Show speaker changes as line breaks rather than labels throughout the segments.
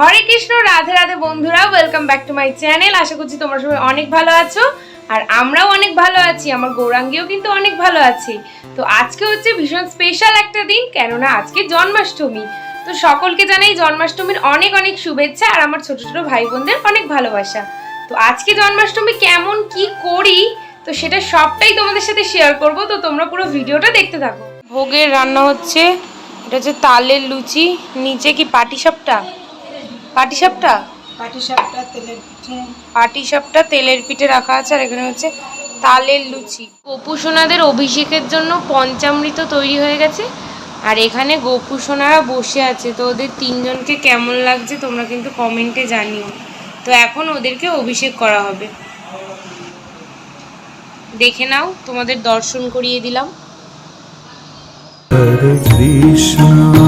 হরে কৃষ্ণ, রাধে রাধে বন্ধুরা welcome back to my channel আশা করছি তোমরা সবাই অনেক ভালো আছো, আর আমরাও অনেক ভালো আছি, আমার গৌরাঙ্গীও কিন্তু অনেক ভালো আছে। তো আজকে হচ্ছে ভীষণ স্পেশাল একটা দিন, কেননা আজকে জন্মাষ্টমী। তো সকলকে জানাই জন্মাষ্টমীর অনেক অনেক শুভেচ্ছা, আর আমার ছোট ছোট ভাই বোনদের অনেক ভালোবাসা। তো আজকে জন্মাষ্টমী কেমন, কি করি, তো সেটা সবটাই তোমাদের সাথে শেয়ার করব। তো তোমরা পুরো ভিডিওটা দেখতে থাকো। ভোগের রান্না হচ্ছে, এটা হচ্ছে তালের লুচি, নিচে কি পাটিসাপটা? পাটিসাপটা?
পাটিসাপটা তেলের পিঠে।
পাটিসাপটা তেলের পিঠে রাখা আছে আর এখানে হচ্ছে তালের লুচি। গোপু সোনাদের অভিষেকের জন্য পঞ্চামৃত তৈরি হয়ে গেছে আর এখানে গোপু সোনারা বসে আছে। তো ওদের তিনজনকে কেমন লাগছে তোমরা কিন্তু কমেন্টে জানিও। তো এখন ওদেরকে অভিষেক করা হবে। দেখে নাও তোমাদের দর্শন করিয়ে দিলাম।
Hare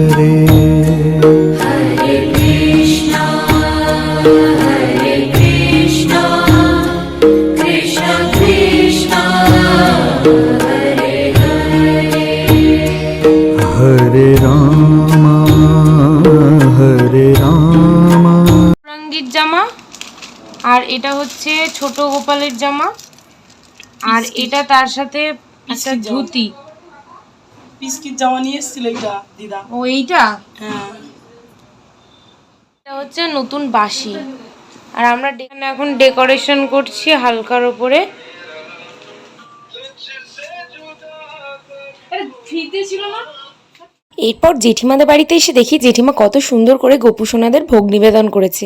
ছোট গোপালের জামা আর এটা তার সাথে একটা ধুতি।
পিসকির জামা নিয়ে এসেছিল এটা দিদা।
ও এইটা?
হ্যাঁ।
এটা হচ্ছে নতুন বাসি আর আমরা এখন ডেকোরেশন করছি হালকার ওপরে। এরপর জেঠিমাদের বাড়িতে এসে দেখি জেঠিমা কত সুন্দর করে গোপু সোনাদের ভোগ নিবেদন করেছে।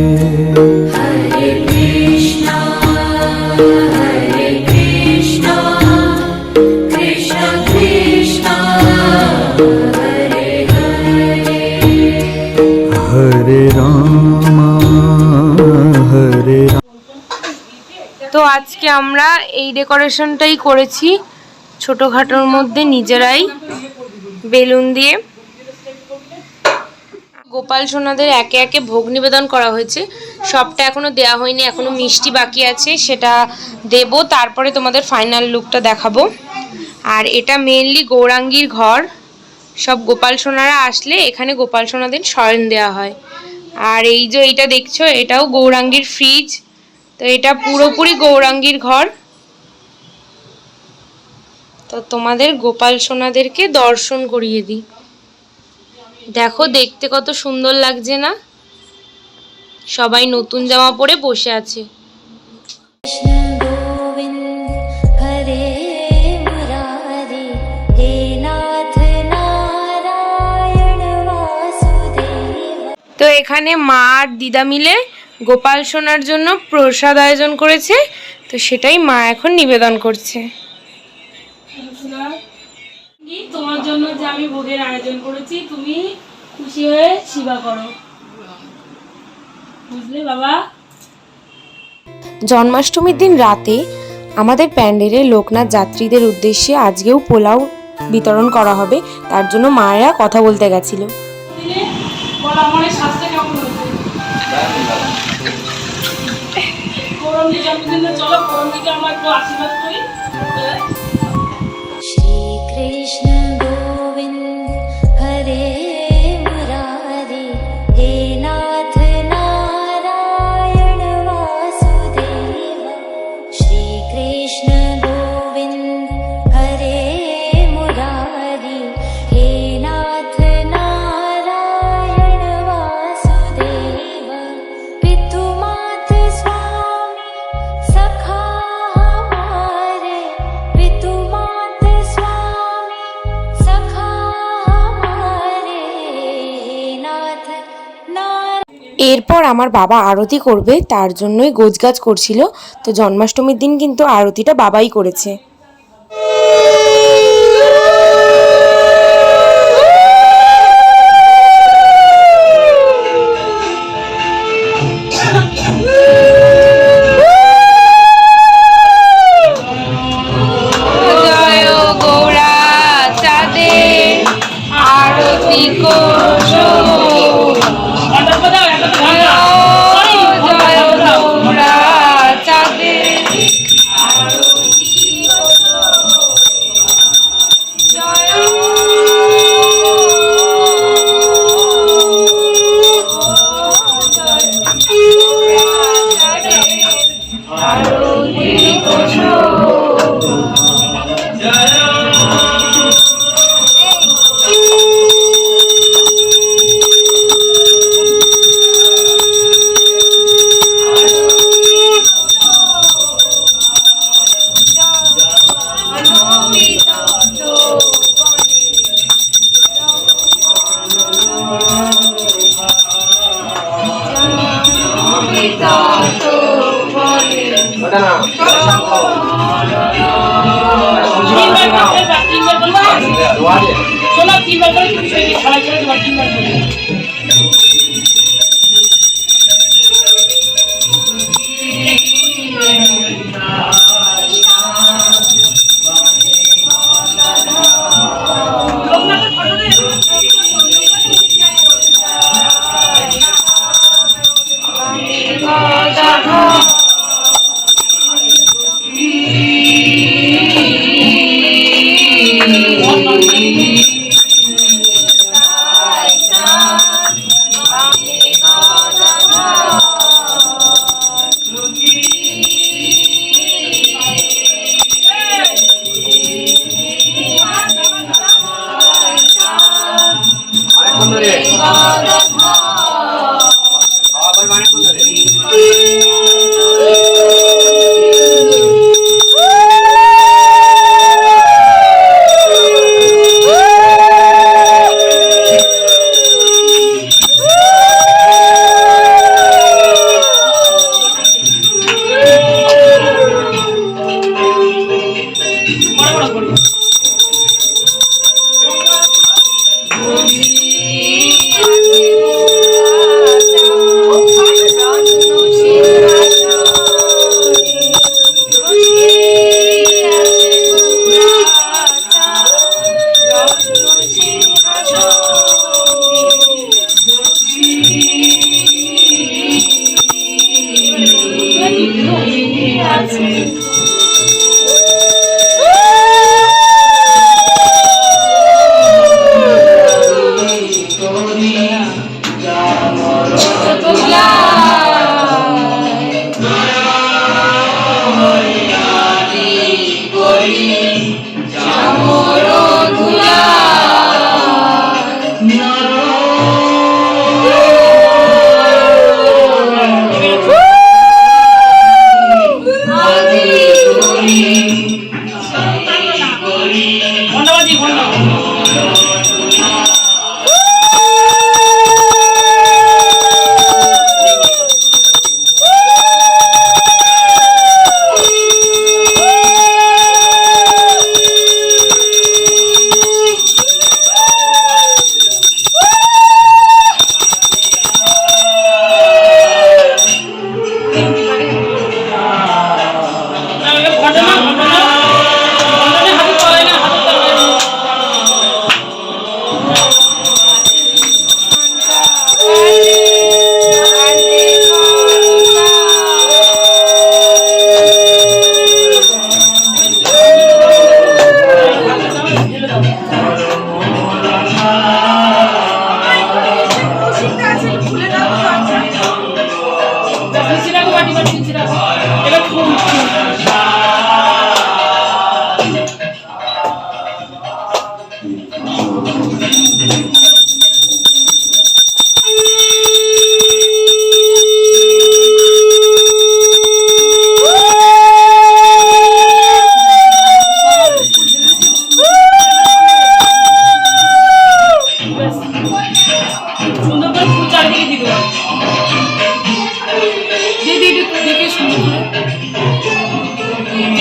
আজকে আমরা এই ডেকোরেশনটাই করেছি ছোটোখাটোর মধ্যে নিজেরাই বেলুন দিয়ে। গোপাল সোনাদের একে একে ভোগ নিবেদন করা হয়েছে। সবটা এখনও দেওয়া হয়নি, এখনও মিষ্টি বাকি আছে, সেটা দেব, তারপরে তোমাদের ফাইনাল লুকটা দেখাবো। আর এটা মেনলি গৌরাঙ্গীর ঘর। সব গোপাল সোনারা আসলে এখানে গোপাল সোনাদের শয়ন দেওয়া হয়। আর এই যে এইটা দেখছ, এটাও গৌরাঙ্গীর ফ্রিজ তো এটা পুরোপুরি গৌরাঙ্গীর ঘর। তো তোমাদের গোপাল সোনাদেরকে দর্শন করিয়ে দিই। দেখো, দেখতে কত সুন্দর লাগছে না? সবাই নতুন জামা পরে বসে আছে। তো এখানে মা আর দিদা মিলে গোপাল সোনার জন্য প্রসাদ আয়োজন করেছে তো সেটাই মা এখন নিবেদন করছে।
তোমার জন্য যে আমি ভোগের আয়োজন করেছি তুমি খুশি হয়ে সেবা করো। বুঝলে বাবা?
জন্মাষ্টমীর দিন রাতে আমাদের প্যান্ডেলে লোকনাথ যাত্রীদের উদ্দেশ্যে আজকেও পোলাও বিতরণ করা হবে তার জন্য মায়েরা কথা বলতে গেছিল।
বলো স্বাস্থ্য কেমন করমকে জন্মদিনে চলো করমকে আমরা একটু আশীর্বাদ করি
শ্রীকৃষ্ণ আমার বাবা আরতি করবে, তার জন্যই গোছগাছ করছিল। তো জন্মাষ্টমীর দিন কিন্তু আরতিটা বাবাই করেছে। Thank you. বড়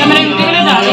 ক্যামেরা উঠে গেলে দাঁড়াতে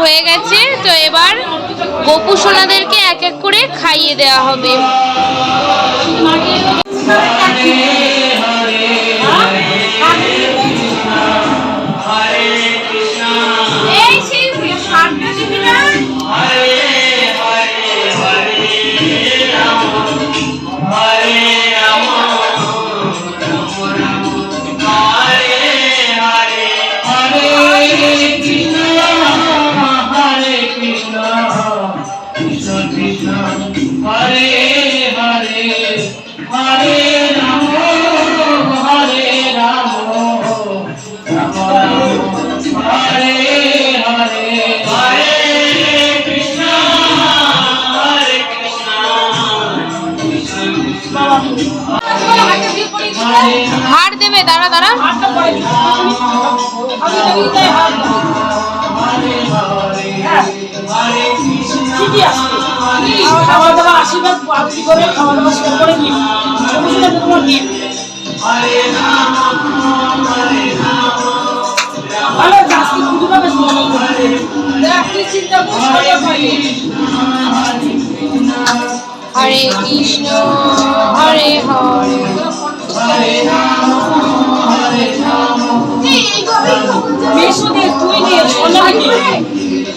হয়ে গেছে তো এবার গপু সোনাদেরকে এক এক করে খাইয়ে দেওয়া হবে। হার দেবে দাঁড়া দাঁড়া।
খাওয়া দাওয়া আশীর্বাদ আরতি করে খাওয়া দাওয়া শেষ করে গিফট ছোট ছোট তোমার গিফট ভালো আজকে পুজোটা বেশ মনে করছে দেখ তুই চিন্তা করিস
হরে কৃষ্ণ হরে হরে।
মেশো দে তুই নিয়ে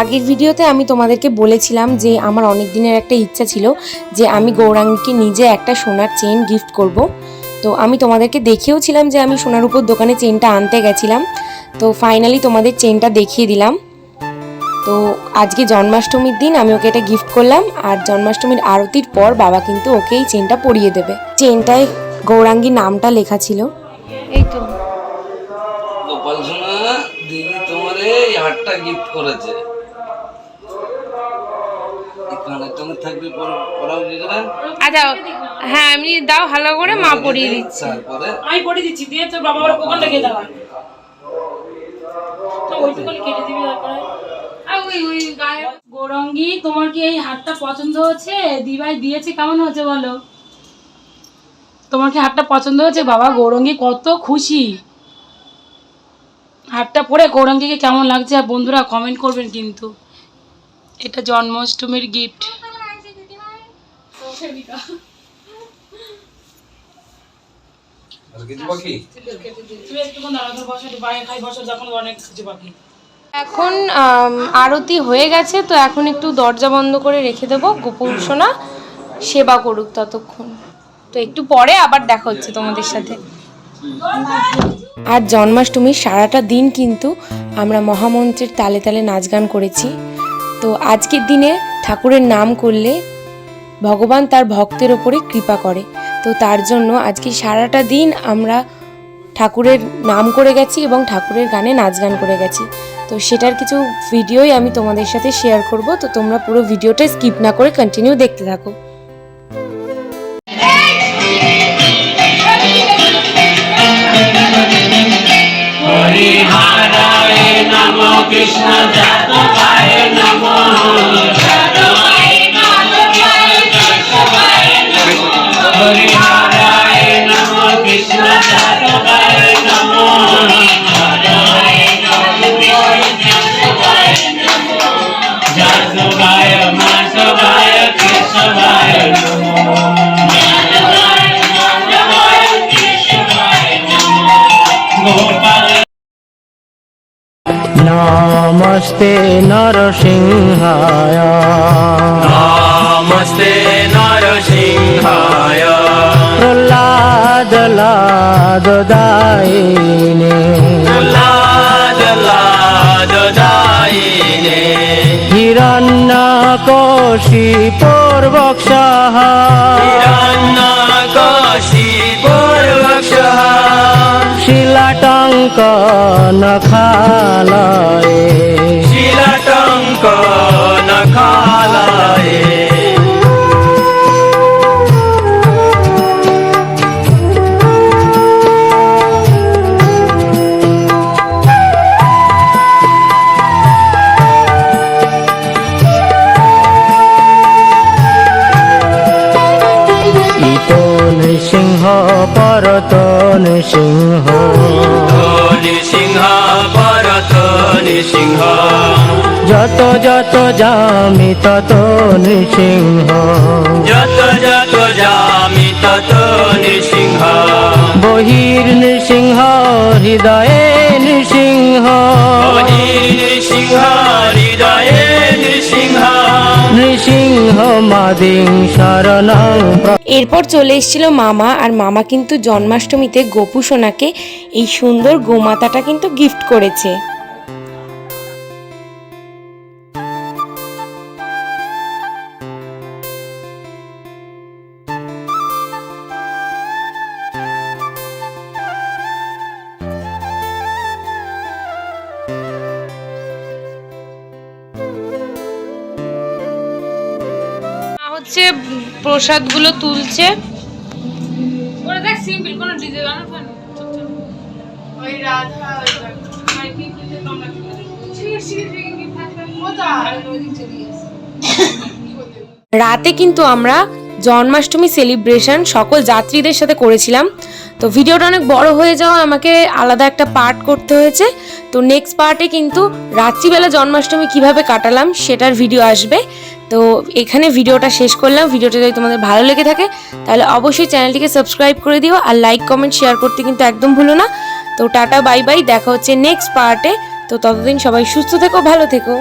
আগের ভিডিওতে আমি তোমাদেরকে বলেছিলাম যে আমার অনেক দিনের একটা ইচ্ছা ছিল যে আমি গৌরাঙ্গীকে নিজে একটা সোনার চেন গিফট করব। তো আমি তোমাদেরকে দেখেওছিলাম যে আমি সোনার উপর দোকানে চেনটা আনতে গেছিলাম। তো ফাইনালি তোমাদের চেনটা দেখিয়ে দিলাম। তো আজকে জন্মাষ্টমীর দিন আমি ওকে এটা গিফট করলাম আর জন্মাষ্টমীর আরতির পর বাবা কিন্তু ওকে এই চেনটা পরিয়ে দেবে। চেনটায় গৌরাঙ্গীর নামটা লেখা ছিল।
এই তো।
গোপাল সোনা দিদি তোমারে এই হারটা গিফট করেছে। থাকবে পরা না
আচ্ছা হ্যাঁ আমি দাও ভালো করে মা পরিয়ে দিচ্ছি।
তারপরে
আমি পড়ে দিচ্ছি দিয়ে তোর বাবা ওরা কোকানটা খেয়ে দেওয়া। তো ওইটুকুনি কেটে দিবি তারপরে।
ওই ওই
গৌরঙ্গি তোমার কি এই হারটা পছন্দ হচ্ছে? দিভাই দিয়েছে কেমন হচ্ছে বলো? তোমার কি হারটা পছন্দ হচ্ছে? বাবা গৌরঙ্গি কত খুশি। হারটা পরে গৌরঙ্গিকে কেমন লাগছে? আর বন্ধুরা কমেন্ট করবেন কিন্তু। এটা জন্মাষ্টমীর গিফট
আর কিছু বাকি
তুই একটুক্ষণ দাঁড়া তোর বসে একটু বাইরে খাই বসে যখন অনেক কিছু বাকি
এখন আরতি হয়ে গেছে তো এখন একটু দরজা বন্ধ করে রেখে দেবো। গোপুর সোনা সেবা করুক ততক্ষণ। তো একটু পরে আবার দেখা হচ্ছে তোমাদের সাথে।
আর জন্মাষ্টমীর সারাটা দিন কিন্তু আমরা মহামন্ত্রের তালে তালে নাচ গান করেছি। তো আজকের দিনে ঠাকুরের নাম করলে ভগবান তার ভক্তের ওপরে কৃপা করে। তো তার জন্য আজকে সারাটা দিন আমরা ঠাকুরের নাম করে গেছি এবং ঠাকুরের গানে নাচ গান করে গেছি। তো সেটার কিছু ভিডিওই আমি তোমাদের সাথে শেয়ার করব। তো তোমরা পুরো ভিডিওটা স্কিপ না করে কন্টিনিউ দেখতে থাকো।
কৃষ্ণ কৃষ্ণ ভগবান
নমস্তে নরসিংহায়
নমস্তে নরসিংহায়
লাদাইনে লাদাইনে হিরণ্যা
কশি
পূর্বক সাহা
হিরণ্যা
কশি পূর্বক
সাহা শিলাটঙ্ক নখালয়ে শিলাটঙ্ক নখালয়ে নৃসিংহ পরত নৃসিংহ
নৃসিংহ ভরত নৃসিংহ
যত যত যামি তত নৃসিংহ
যত যত যামি তত নৃসিংহ
বহির নৃসিংহ হৃদয়ে নৃসিংহ
নৃসিংহ হৃদয়ে নৃসিংহ
এরপর চলে এসেছিল মামা, আর মামা কিন্তু জন্মাষ্টমীতে গোপু সোনাকে এই সুন্দর গোমাতাটা কিন্তু গিফট করেছে।
প্রসাদগুলো তুলছে।
ওরা দেখ সিম্পল কোনো ডিজে গানা ফান
ওই রাধা
রাতে কিন্তু আমরা জন্মাষ্টমী সেলিব্রেশন সকল যাত্রীদের সাথে করেছিলাম। তো ভিডিওটা অনেক বড় হয়ে যাওয়া আমাকে আলাদা একটা পার্ট করতে হয়েছে। তো নেক্সট পার্টে কিন্তু রাত্রিবেলা জন্মাষ্টমী কীভাবে কাটালাম সেটার ভিডিও আসবে। তো এখানে ভিডিওটা শেষ করলাম। ভিডিওটা যদি তোমাদের ভালো লেগে থাকে, তাহলে অবশ্যই চ্যানেলটিকে সাবস্ক্রাইব করে দিও আর লাইক কমেন্ট শেয়ার করতে কিন্তু একদম ভুলো না। তো টাটা বাই বাই দেখা হচ্ছে নেক্সট পার্টে তো ততদিন সবাই সুস্থ থেকো, ভালো থেকো।